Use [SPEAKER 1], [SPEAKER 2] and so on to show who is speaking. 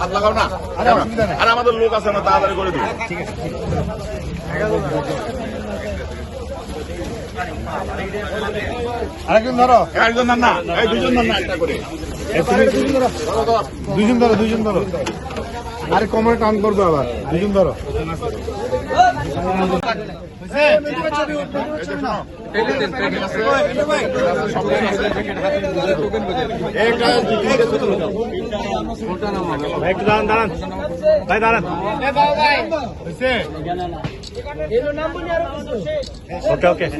[SPEAKER 1] হাত লাগাও না। আর আমাদের লোক আছে না তাড়াতাড়ি করে দিই
[SPEAKER 2] আরেকজন ধরো।
[SPEAKER 1] একজন না না। এই দুজন না না একটা করে।
[SPEAKER 2] দুজন ধরো। দুজন ধরো আরে কোমরে টান করবে আবার। দুজন ধরো। দাঁড়ান দাঁড়ান। ভাই দাঁড়ান। ওকে ওকে